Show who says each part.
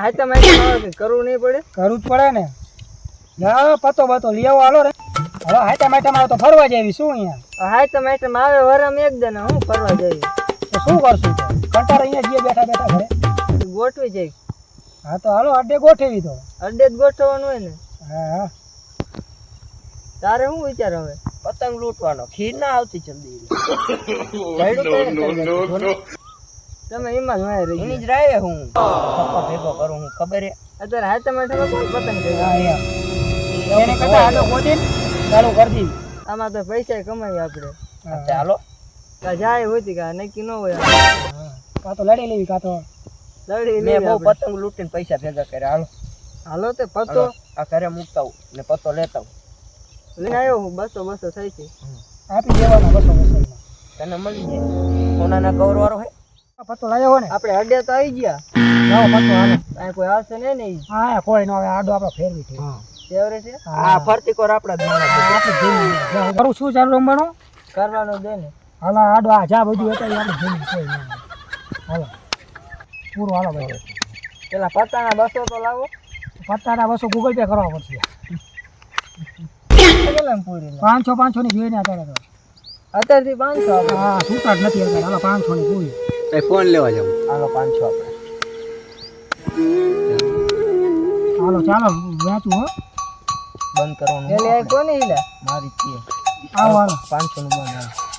Speaker 1: હાથે માથે કરવું નહીં પડે.
Speaker 2: કરવું જ પડે ને. જા પતો બતો લઈ આવો હાલો રે. હવે હાટા માટા માં તો ફરવા જેવી શું અહીંયા?
Speaker 1: હાથે માથે આવે વરમ એક દે ને હું ફરવા જઈએ
Speaker 2: તો શું કરશું કંટાળ અહીંયા જઈએ બેઠા બેઠા ઘરે.
Speaker 1: ગોઠવી જાય
Speaker 2: હા તો હાલો અડ્ડે ગોઠવી તો.
Speaker 1: અડે જ ગોઠવવાનું હોય ને.
Speaker 2: હા હા.
Speaker 1: તારે શું વિચાર હવે?
Speaker 3: પતંગ લૂંટવાનો. ખીર ના આવતી જલ્દી
Speaker 1: તમે એમાં જ વાય રહી
Speaker 3: એની જ રાય હું. પપ્પા ભેગો કરું હું ખબર હે?
Speaker 1: અત્યારે હાથે માથે કોણ પતંગ ચગાવે?
Speaker 2: હા યાર એને કરતા આડો ગોદી ચાલુ કરી દીધી
Speaker 1: આમાં તો પૈસા કમાઈએ આપણે.
Speaker 3: ચાલો
Speaker 1: કા જાય હોતી કા નક્કી ન હોય
Speaker 2: કા તો લડી લેવી કા તો
Speaker 1: લડી
Speaker 3: મેં
Speaker 1: લેવી
Speaker 3: બહુ પતંગ લૂંટીને પૈસા ભેગા કર્યા. હાલો.
Speaker 1: હાલો તે પતો.
Speaker 3: આ ઘરે મૂકતા હું ને પતો લેતા હું
Speaker 1: લઈને આવ્યો હું બસો બસો થઈ છે.
Speaker 2: આપી દેવાનો બસો બસો.
Speaker 3: તને મળી જાય. સોનાના કવર વાળો હે?
Speaker 2: પતો લાવ્યો ને.
Speaker 1: આપણે અડે તો આવી ગયા.
Speaker 2: લાવો પતો હાલો.
Speaker 1: અહીં કોઈ આવશે ને નહીં.
Speaker 2: હા કોઈ નો હવે આડો આપણે ફેરવી છે.
Speaker 1: ફેવરે છે?
Speaker 3: હા. ફરતી કોર આપણા જ માણસ છે.
Speaker 2: કરું શું ચાલુ રમવાનું.
Speaker 1: કરવાનું દે ને.
Speaker 2: હાલો આડો આ જા બધું હતા આપણે જમીન છે. હાલો. પૂરું હાલો ભાઈ.
Speaker 1: પેલા પત્તાના બસો તો લાવો.
Speaker 2: પત્તાના બસો ગૂગલ પે કરવા પડશે? પાંચસો પાંચસો ની જોઈએ ને અત્યારે તો.
Speaker 1: અત્યારથી પાંચસો આપણે
Speaker 2: હા જ નથી અત્યારે. હાલો પાંચસો ની પૂરી.
Speaker 4: ફોન લેવા જાવ
Speaker 3: હાલો પાંચસો આપણે
Speaker 2: હાલો ચાલો વાંચું હો.
Speaker 3: બંધ કરવાનું
Speaker 1: કોની લે
Speaker 3: મારી છે.
Speaker 2: આવો હાલો.
Speaker 3: પાંચસો નું બંધ.